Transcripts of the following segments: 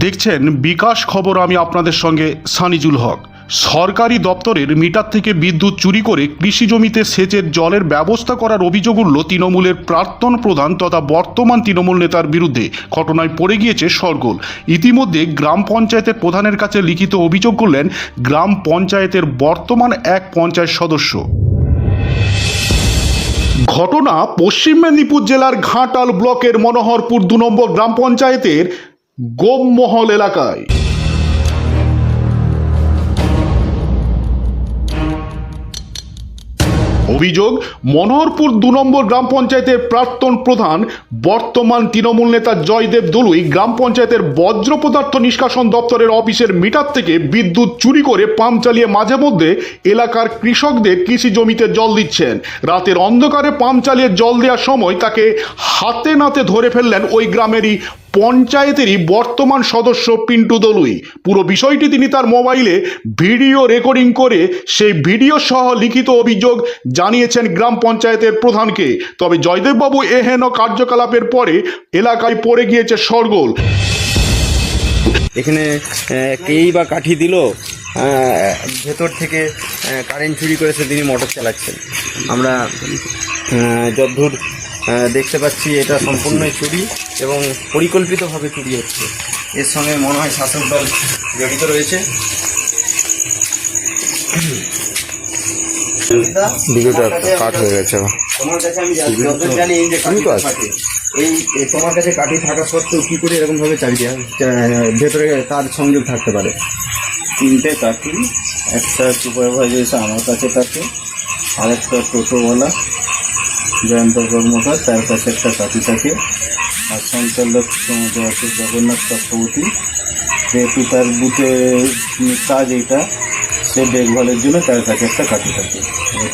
দেখছেন বিকাশ খবর আমি আপনাদের সঙ্গে সানিজুল হক। সরকারি দপ্তরের মিটার থেকে বিদ্যুৎ চুরি করে কৃষি জমিতে সেচের জলের ব্যবস্থা করার অভিযোগ উঠল তৃণমূলের প্রাক্তন প্রধান তথা বর্তমান তৃণমূল নেতার বিরুদ্ধে। ঘটনায় পড়ে গিয়েছে সরগোল ইতিমধ্যে গ্রাম পঞ্চায়েতের প্রধানের কাছে লিখিত অভিযোগ করলেন, গ্রাম পঞ্চায়েতের বর্তমান এক পঞ্চায়েত সদস্য। ঘটনা পশ্চিম মেদিনীপুর জেলার ঘাটাল ব্লকের মনোহরপুর দু নম্বর গ্রাম পঞ্চায়েতের গোমমহল এলাকায়। অভিযোগ, মনোহরপুর দু নম্বর গ্রাম পঞ্চায়েতের প্রাক্তন প্রধান, বর্তমান তৃণমূল নেতা জয়দেব দলুই গ্রাম পঞ্চায়েতের বজ্র পদার্থ নিষ্কাশন দপ্তরের অফিসের মিটার থেকে বিদ্যুৎ চুরি করে পাম্প চালিয়ে মাঝে মধ্যে এলাকার কৃষকদের কৃষি জমিতে জল দিচ্ছেন। রাতের অন্ধকারে পাম্প চালিয়ে জল দেওয়ার সময় তাকে হাতে নাতে ধরে ফেললেন ওই গ্রামেরই পঞ্চায়েতেরই বর্তমান সদস্য পিন্টু দলুই। পুরো বিষয়টি তিনি তার মোবাইলে ভিডিও রেকর্ডিং করে সেই ভিডিও সহ লিখিত অভিযোগ জানিয়েছেন গ্রাম পঞ্চায়েতের প্রধানকে। তবে জয়দেববাবু এহেন কার্যকলাপের পরে এলাকায় পড়ে গিয়েছে সরগোল। এখানে কেই বা কাঠি দিল ভেতর থেকে কারেন্ট চুরি করেছে তিনি মোটর চালাচ্ছেন। আমরা আহ, দেখতে পাচ্ছি এটা সম্পূর্ণই চুরি এবং পরিকল্পিতভাবে চুরি হচ্ছে। এর সঙ্গে মনে হয় শাসক দল জড়িত রয়েছে। ভিডিওটা কাট হয়ে গেছে তোমার কাছে আমি জানি এই যে তোমার কাছে থাকা সত্ত্বেও কি করে এরকম ভাবে চাবি দেওয়া ভেতরে তার সংযোগ থাকতে পারে। তিনটে কাঠি একটা সুপারভাইজার আমার কাছে থাকে আরেকটা টোটোওয়ালা। জয়ন্ত কর্মকার তার কাছে একটা কাঠি থাকে। আর সঞ্চালক আমাদের আছে জগন্নাথ চক্রবর্তী। যেহেতু তার বুথে কাজ এইটা সে দেখভালের জন্য তার কাছে একটা কাঠি থাকে।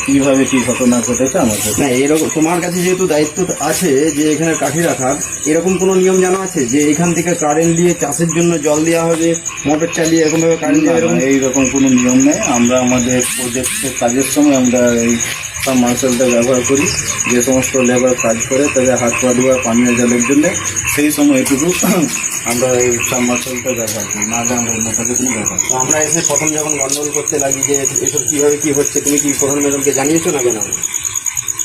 কীভাবে কী ঘটনা ঘটেছে আমার কাছে না এরকম তোমার কাছে যেহেতু দায়িত্ব আছে যে এখানে কাঠি রাখার এরকম কোনো নিয়ম জানা আছে যে এখান থেকে কারেন্ট দিয়ে চাষের জন্য জল দেওয়া হবে মোটর চালিয়ে এরকম ভাবে কারেন্ট দেওয়া এরকম এইরকম কোনো নিয়ম নেই। আমরা আমাদের প্রজেক্টের কাজের সময় আমরা এই মার্শালটা ব্যবহার করি যে সমস্ত লেবার কাজ করে তাদের হাত পা ধোয়া পানীয় জলের জন্য সেই সময় এটুকু আমরা এই সাবমার্শালটা ব্যবহার করি না আমরা অন্য কাজে কোনো ব্যবহার তো আমরা এসে প্রথম যখন গন্ডগোল করতে লাগি যে এসব কীভাবে কী হচ্ছে তুমি কি প্রধান ম্যাডামকে জানিয়েছো না কেন?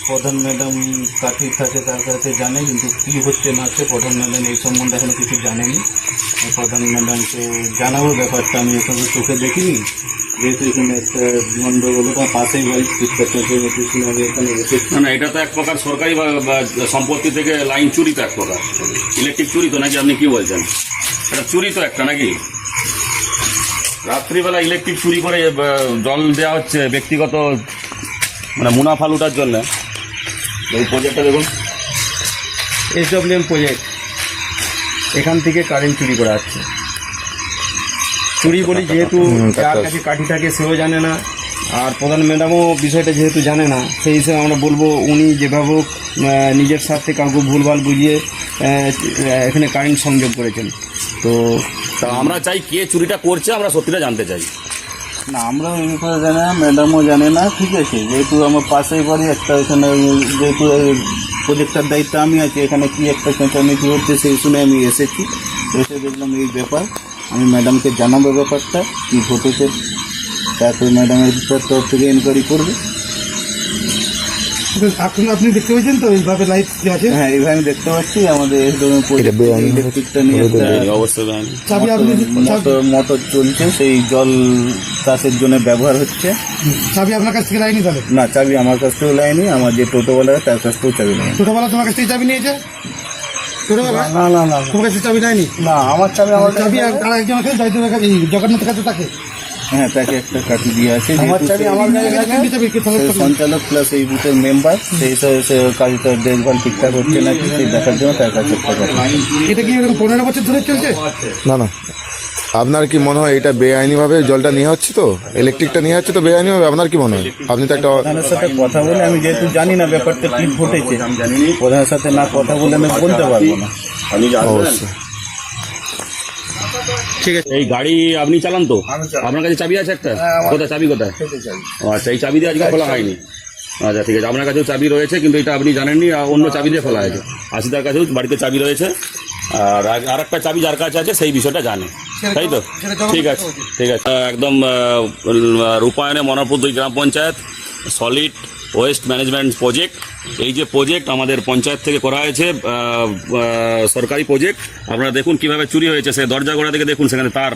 প্রধান ম্যাডাম কাঠি থাকে তার কাছে জানে কিন্তু কী হচ্ছে না হচ্ছে প্রধান ম্যাডাম এই সম্বন্ধে এখনও কিছু জানেনি। প্রধান ম্যাডামকে জানাব ব্যাপারটা আমি এসবে চোখে দেখিনি। যেহেতু এখানে একটা ওটা পাশেই বাড়ি এখানে না না, এটা তো এক প্রকার সরকারি সম্পত্তি থেকে লাইন চুরি তো এক প্রকার। ইলেকট্রিক চুরি তো নাকি আপনি কি বলছেন? এটা চুরি তো একটা নাকি? রাত্রিবেলা ইলেকট্রিক চুরি করে জল দেওয়া হচ্ছে ব্যক্তিগত মানে মুনাফা লুটার জন্য। এই প্রজেক্টটা দেখুন। এসডব্লিউএম প্রজেক্ট এখান থেকে কারেন্ট চুরি করা হচ্ছে। চুরি বলি যেহেতু যার কাছে কাঠি থাকে সেও জানে না আর প্রধান ম্যাডামও বিষয়টা যেহেতু জানে না সেই হিসেবে আমরা বলব উনি যেভাবে হোক, নিজের স্বার্থে কাউকে ভুলভাল বুঝিয়ে এখানে কারেন্ট সংযোগ করেছেন। তো তা আমরা চাই কে চুরিটা করছে আমরা সত্যিটা জানতে চাই। না আমরাও এই ব্যাপারে জানি না ম্যাডামও জানে না ঠিক আছে। যেহেতু আমার পাশেই বাড়ি একটা এখানে যেহেতু প্রজেক্টটার দায়িত্ব আমি আছি এখানে কি একটা চেঁচামেচি হচ্ছে সেই শুনে আমি এসেছি। এসে দেখলাম এই ব্যাপার। আমি ম্যাডামকে জানাব ব্যাপারটা কী ঘটেছে তারপরে ম্যাডামের তরফ থেকে এনকোয়ারি করবে। এখন আপনি দেখতে তো এইভাবে লাইট আছে? হ্যাঁ এইভাবে আমি দেখতে পাচ্ছি আমাদের ইলেকট্রিকটা নিয়ে মোটর চলছে সেই জল চাষের জন্য ব্যবহার হচ্ছে। চাবি আপনার কাছ থেকে লাইনি তাহলে? না চাবি আমার কাছ থেকেও লাইনি আমার যে টোটোওয়ালা তার কাছ থেকেও চাবি তোমার কাছ থেকে চাবি নিয়েছে? ছোটবেলা? না না না তোমার কাছে চাবি নেয়নি না আমার চাবি আমার চাবি আর একজনের কাছে দায়িত্বের কাছে জগন্নাথের কাছে থাকে হ্যাঁ তাকে একটা কাঠি দিয়ে আছে সঞ্চালক প্লাস এই বুথের মেম্বার সেই হিসাবে সে কাজটা দেখভাল ঠিকঠাক হচ্ছে না সেই দেখার জন্য তার কাছে এটা কি এরকম পনেরো বছর ধরে চলছে? না না। আপনার কি মনে হয় এটা বেআইনিভাবে জলটা নেওয়া হচ্ছে তো? ইলেকট্রিকটা নেওয়া হচ্ছে তো বেআইনিভাবে আপনার কি মনে হয়? আপনি তো একটা প্রধানের সাথে কথা বলে আমি যেহেতু জানি না ব্যাপারটা কি ঘটেছে প্রধানের সাথে না কথা বলে আমি বলতে পারব না। অবশ্যই। এই গাড়ি আপনি চালান তো? আপনার কাছে চাবি আছে একটা? কোথায়? চাবি কোথায়? আচ্ছা এই চাবি দিয়ে আজকে খোলা হয়নি। আচ্ছা ঠিক আছে। আপনার কাছেও চাবি রয়েছে কিন্তু এটা আপনি জানেননি আর অন্য চাবি দিয়ে খোলা হয়েছে। আশিদার কাছেও বাড়িতে চাবি রয়েছে। আর আর একটা চাবি যার কাছে আছে সেই বিষয়টা জানে। তাই তো? ঠিক আছে ঠিক আছে। একদম রূপায়ণে মনারপুর দুই গ্রাম panchayat solid waste management project এই যে প্রজেক্ট আমাদের পঞ্চায়েত থেকে করা হয়েছে সরকারি প্রজেক্ট আপনারা দেখুন কীভাবে চুরি হয়েছে সে দরজা গোড়া থেকে দেখুন সেখানে তার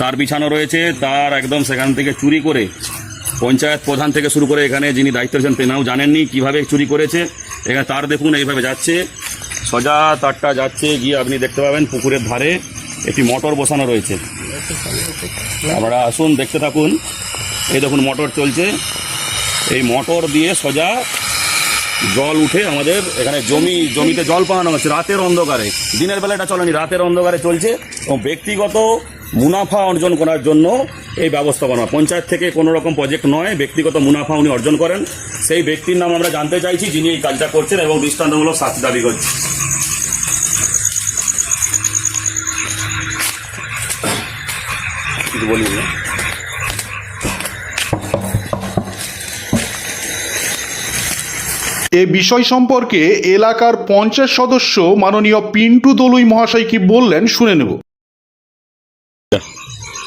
তার বিছানো রয়েছে তার একদম সেখান থেকে চুরি করে পঞ্চায়েত প্রধান থেকে শুরু করে এখানে যিনি দায়িত্ব রয়েছেন তেনাও জানেননি কীভাবে চুরি করেছে। এখানে তার দেখুন এইভাবে যাচ্ছে। সোজা তারটা যাচ্ছে, গিয়ে আপনি দেখতে পাবেন পুকুরের ধারে একটি মোটর বসানো রয়েছে। আপনারা আসুন, দেখতে থাকুন। এই দেখুন, মোটর চলছে। এই মোটর দিয়ে সোজা জল উঠে আমাদের এখানে জমি, জমিতে জল পাওয়ানো হচ্ছে। রাতের অন্ধকারে। দিনের বেলা এটা চলেনি, রাতের অন্ধকারে চলছে। এবং ব্যক্তিগত মুনাফা অর্জন করার জন্য এই ব্যবস্থাপনা। পঞ্চায়েত থেকে কোনো রকম প্রজেক্ট নয়, ব্যক্তিগত মুনাফা উনি অর্জন করেন। সেই ব্যক্তির নাম আমরা জানতে চাইছি, যিনি এই কাজটা করছেন এবং দৃষ্টান্তমূলক শাস্তি দাবি করছেন। কিছু বলি না এ বিষয় সম্পর্কে এলাকার পঞ্চায়েত সদস্য মাননীয় পিন্টু দলুই মহাশয় কি বললেন শুনে নেব।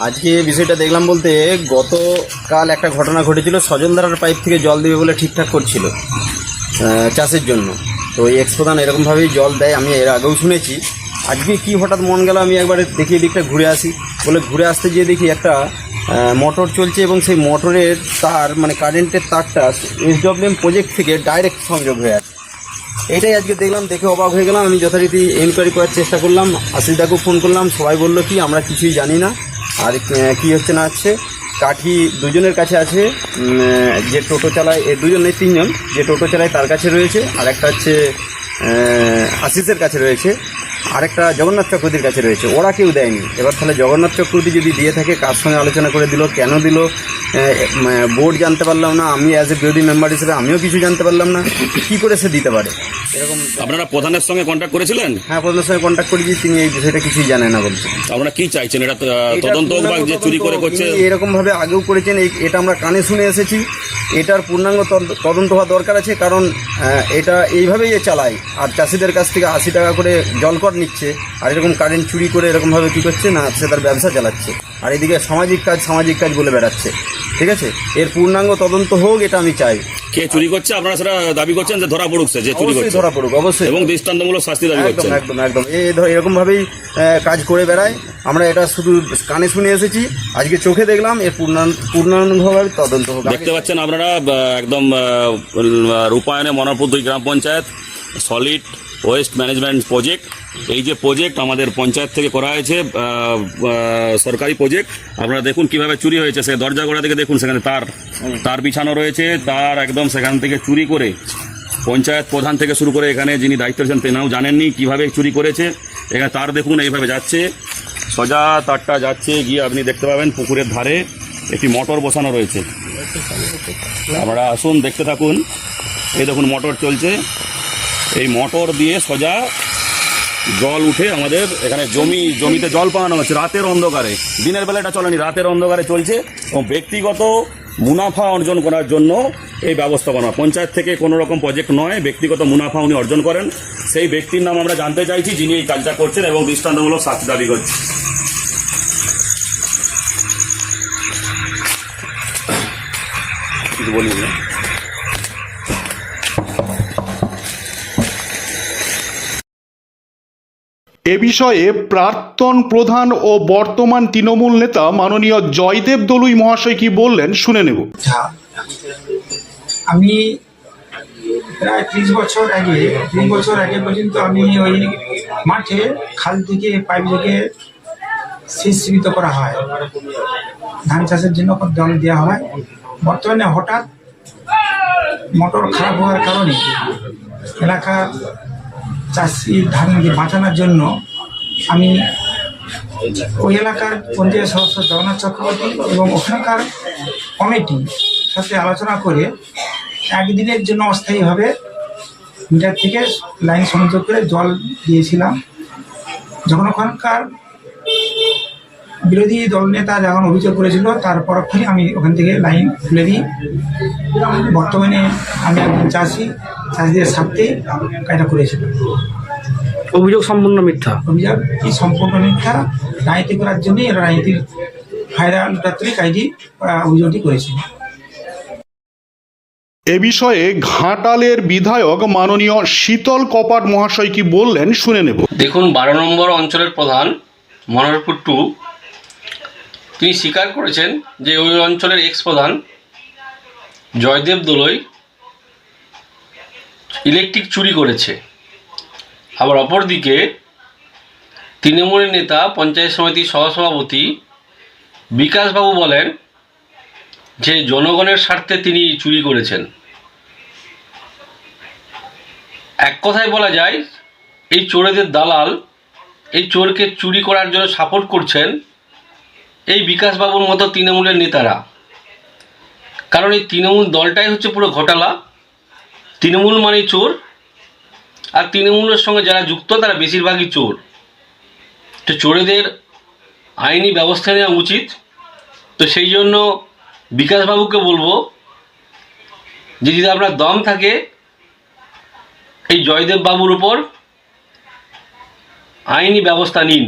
আজকে বিষয়টা দেখলাম বলতে গতকাল একটা ঘটনা ঘটেছিল সজলধারার পাইপ থেকে জল দেবে বলে ঠিকঠাক করছিল চাষের জন্য। তো এই এক্সপ্রধান এরকমভাবেই জল দেয় আমি এর আগেও শুনেছি। আজকে কি হঠাৎ মন গেল, আমি একবার দেখি এদিকটা ঘুরে আসি। বলে ঘুরে আসতে গিয়ে দেখি একটা মোটর চলছে এবং সেই মোটরের তার মানে কারেন্টের তারটা এসডব্লিউএম প্রজেক্ট থেকে ডাইরেক্ট সংযোগ হয়ে আছে। এটাই আজকে দেখলাম, দেখে অবাক হয়ে গেলাম। আমি যথারীতি এনকোয়ারি করার চেষ্টা করলাম আসিলদাকেও ফোন করলাম, সবাই বলল, কি, আমরা কিছুই জানি না। আর কি হচ্ছে না হচ্ছে? কাঠি দুজনের কাছে আছে যে টোটো চালায়, এ নেই তিনজন, যে টোটো চালায় তার কাছে রয়েছে। আর একটা হচ্ছে আশিসের কাছে রয়েছে। আরেকটা জগন্নাথ চক্রবর্তীর কাছে রয়েছে। ওরা কেউ দেয়নি। এবার তাহলে জগন্নাথ চক্রবর্তী যদি দিয়ে থাকে, কার সঙ্গে আলোচনা করে দিল, কেন দিল বোর্ড জানতে পারলাম না আমি অ্যাজ এ বিরোধী মেম্বার হিসেবে আমিও কিছু জানতে পারলাম না কি করে সে দিতে পারে? এরকম আপনারা প্রধানের সঙ্গে কন্ট্যাক্ট করেছিলেন? হ্যাঁ প্রধানের সঙ্গে কন্ট্যাক্ট করেছি তিনি এই বিষয়টা কিছুই জানেন না বলছেন আপনারা কি চাইছেন? এটা তদন্ত যে চুরি করে করছে। তিনি এরকম ভাবে আগেও করেছেন এই- এটা আমরা কানে শুনে এসেছি। এটার পূর্ণাঙ্গ তদ- তদন্ত হওয়া দরকার আছে কারণ এটা এইভাবেই চালায়। আর চাষিদের কাছ থেকে আশি টাকা করে জলকর নিচ্ছে আর এরকম কারেন্ট চুরি করে এরকমভাবে কী করছে না সে তার ব্যবসা চালাচ্ছে। আর এদিকে সামাজিক কাজ সামাজিক কাজ বলে বেড়াচ্ছে। ঠিক আছে? এর পূর্ণাঙ্গ তদন্ত হোক এটা আমি চাই। কে চুরি করছে আপনারা সেটা দাবি করছেন যে ধরা পড়ুক যে চুরি করছে। ধরা পড়ুক অবশ্যই। এবং দৃষ্টান্তমূলক শাস্তি দাবি করছেন। একদম একদম। এই ধর এরকম ভাবেই কাজ করে বেড়ায়। আমরা এটা শুধু কানে শুনে এসেছি আজকে চোখে দেখলাম এর পূর্ণাঙ্গ পূর্ণাঙ্গভাবে তদন্ত হোক। দেখতে পাচ্ছেন আপনারা একদম রূপায়ণে মনারপুর দুই গ্রাম panchayat solid waste management project. এই যে প্রজেক্ট আমাদের পঞ্চায়েত থেকে করা হয়েছে সরকারি প্রজেক্ট। আপনারা দেখুন কীভাবে চুরি হয়েছে। সে দরজা গোড়া থেকে দেখুন সেখানে তার তার বিছানো রয়েছে। তার একদম সেখান থেকে চুরি করে পঞ্চায়েত প্রধান থেকে শুরু করে এখানে যিনি দায়িত্ব রয়েছেন তেনাও জানেননি কীভাবে চুরি করেছে। এখানে তার দেখুন এইভাবে যাচ্ছে। সোজা তারটা যাচ্ছে, গিয়ে আপনি দেখতে পাবেন পুকুরের ধারে একটি মোটর বসানো রয়েছে। আপনারা আসুন, দেখতে থাকুন। এই দেখুন মোটর চলছে। এই মোটর দিয়ে সোজা জল উঠে আমাদের এখানে জমি, জমিতে জল পাওয়ানো হচ্ছে, রাতের অন্ধকারে। দিনের বেলা এটা চলেনি, রাতের অন্ধকারে চলছে। এবং ব্যক্তিগত মুনাফা অর্জন করার জন্য এই ব্যবস্থাপনা পঞ্চায়েত থেকে কোনো রকম প্রজেক্ট নয়, ব্যক্তিগত মুনাফা উনি অর্জন করেন। সেই ব্যক্তির নাম আমরা জানতে চাইছি, যিনি এই কাজটা করছেন এবং দৃষ্টান্তমূলক শাস্তি দাবি করছেন। বলি এ বিষয়ে প্রাক্তন প্রধান ও বর্তমান তৃণমূল নেতা মাননীয় জয়দেব দলুই মহাশয় কি বললেন শুনে নেব। আচ্ছা আমি প্রায় ত্রিশ বছর আগে তিন বছর আগে পর্যন্ত আমি ওই মাঠে খাল থেকে পাইপ থেকে সেচ সীমিত করা হয়। ধান চাষের জন্য জল দেওয়া হয়। বর্তমানে হঠাৎ মোটর খারাপ হওয়ার কারণে এলাকার চাষি ধানকে বাঁচানোর জন্য আমি ওই এলাকার পঞ্চায়েত সদস্য জগন্নাথ চক্রবর্তী এবং ওখানকার কমিটি সাথে আলোচনা করে একদিনের জন্য অস্থায়ীভাবে মিটার থেকে লাইন সংযোগ করে জল দিয়েছিলাম। যখন ওখানকার বিরোধী দল দলনেতা যখন অভিযোগ করেছিল তার পরক্ষণে আমি ওখান থেকে লাইন খুলে দিই। বর্তমানে আমি একজন চাষি চাষিদের স্বার্থে কাজটা করেছিলাম অভিযোগ সম্পূর্ণ মিথ্যা? অভিযোগ কি সম্পূর্ণ মিথ্যা? রাজনীতি করার জন্যই এরা রাজনীতির ফায়দা লুটাত্রিক আইডি অভিযোগটি করেছে। এ বিষয়ে ঘাটালের বিধায়ক মাননীয় শীতল কপাট মহাশয় কি বললেন শুনে নেব। দেখুন বারো নম্বর অঞ্চলের প্রধান মনোহরপুর টু তিনি স্বীকার করেছেন যে ওই অঞ্চলের এক্স প্রধান জয়দেব দোলই ইলেকট্রিক চুরি করেছে। আবার অপরদিকে তৃণমূলের নেতা, পঞ্চায়েত সমিতির সহসভাপতি বিকাশবাবু বলেন যে জনগণের স্বার্থে তিনি চুরি করেছেন। এক কথায় বলা যায়, এই চোরেদের দালাল এই চোরকে চুরি করার জন্য সাপোর্ট করছেন এই বিকাশবাবুর মতো তৃণমূলের নেতারা। কারণ এই তৃণমূল দলটাই হচ্ছে পুরো ঘোটালা। তৃণমূল মানেই চোর। আর তৃণমূলের সঙ্গে যারা যুক্ত, তারা বেশিরভাগই চোর। তো চোরেদের আইনি ব্যবস্থা নেওয়া উচিত। তো সেই জন্য বিকাশবাবুকে বলব, যে যদি আপনার দম থাকে, এই জয়দেব বাবুর উপর আইনি ব্যবস্থা নিন।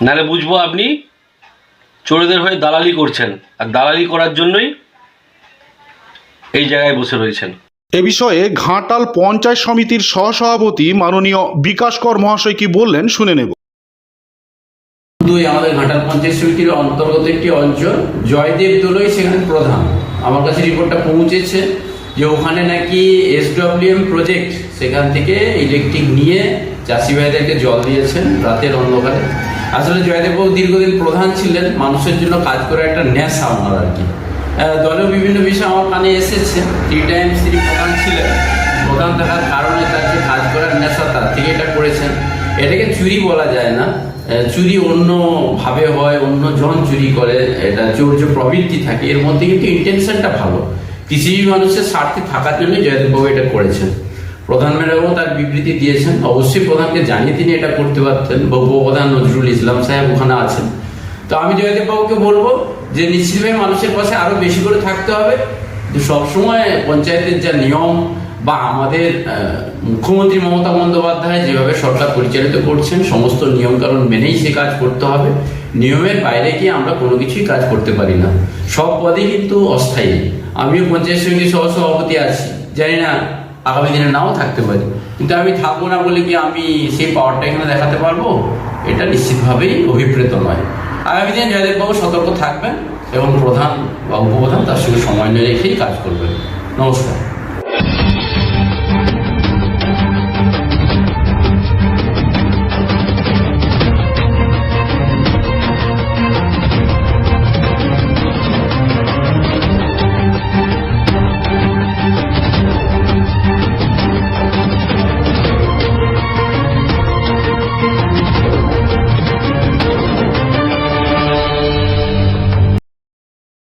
নাহলে বুঝব আপনি চোরেদের হয়ে দালালি করছেন। আর দালালি করার জন্যই এই জায়গায় বসে রয়েছেন। এ বিষয়ে ঘাটাল পঞ্চায়েত সমিতির সহসভাপতি মাননীয় বিকাশ কর মহাশয় কি বললেন শুনে নেব। দুই আমাদের ঘাটাল পঞ্চায়েত সমিতির অন্তর্গত একটি অঞ্চল জয়দেব দোলই সেখানে প্রধান। আমার কাছে রিপোর্টটা পৌঁছেছে যে ওখানে নাকি এসডব্লিউএম প্রজেক্ট সেখান থেকে ইলেকট্রিক নিয়ে চাষি ভাইদেরকে জল দিয়েছেন রাতের অন্ধকারে। আসলে জয়দেববাবু দীর্ঘদিন প্রধান ছিলেন, মানুষের জন্য কাজ করে একটা নেশা ওনার আর কি। দলেও বিভিন্ন বিষয় আমার কানে এসেছে। থ্রি টাইমস তিনি প্রধান ছিলেন। প্রধান থাকার কারণে তার যে কাজ করার নেশা, তার থেকে এটা করেছেন। এটাকে চুরি বলা যায় না। চুরি অন্যভাবে হয় অন্য জন চুরি করে, এটা চোর যে প্রবৃত্তি থাকে, এর মধ্যে কিন্তু ইন্টেনশনটা ভালো। কৃষিজীবী মানুষের স্বার্থে থাকার জন্য জয়দেববাবু এটা করেছেন। প্রধান ম্যাডামও তার বিবৃতি দিয়েছেন। অবশ্যই প্রধানকে জানিয়ে তিনি এটা করতে পারতেন। উপপ্রধান নজরুল ইসলাম সাহেব ওখানে আছেন। তো আমি জয়দেব বাবুকে বলব যে নিশ্চিতভাবে মানুষের পাশে আরও বেশি করে থাকতে হবে। সবসময় পঞ্চায়েতের যা নিয়ম বা আমাদের মুখ্যমন্ত্রী মমতা বন্দ্যোপাধ্যায় যেভাবে সরকার পরিচালিত করছেন, সমস্ত নিয়মকানুন মেনেই সে কাজ করতে হবে। নিয়মের বাইরে গিয়ে আমরা কোনো কিছুই কাজ করতে পারি না। সব পদই কিন্তু অস্থায়ী। আমিও পঞ্চায়েত সমিতির সহ সভাপতি আছি। জানি না আগামী দিনে নাও থাকতে পারি। কিন্তু আমি থাকব না বলে কি আমি সেই পাওয়ারটা এখানে দেখাতে পারব? এটা নিশ্চিতভাবেই অভিপ্রেত নয়। আগামী দিনে জয়দেববাবু সতর্ক থাকবেন এবং প্রধান বা উপপ্রধান তার সঙ্গে সময় নিয়ে রেখেই কাজ করবেন। নমস্কার।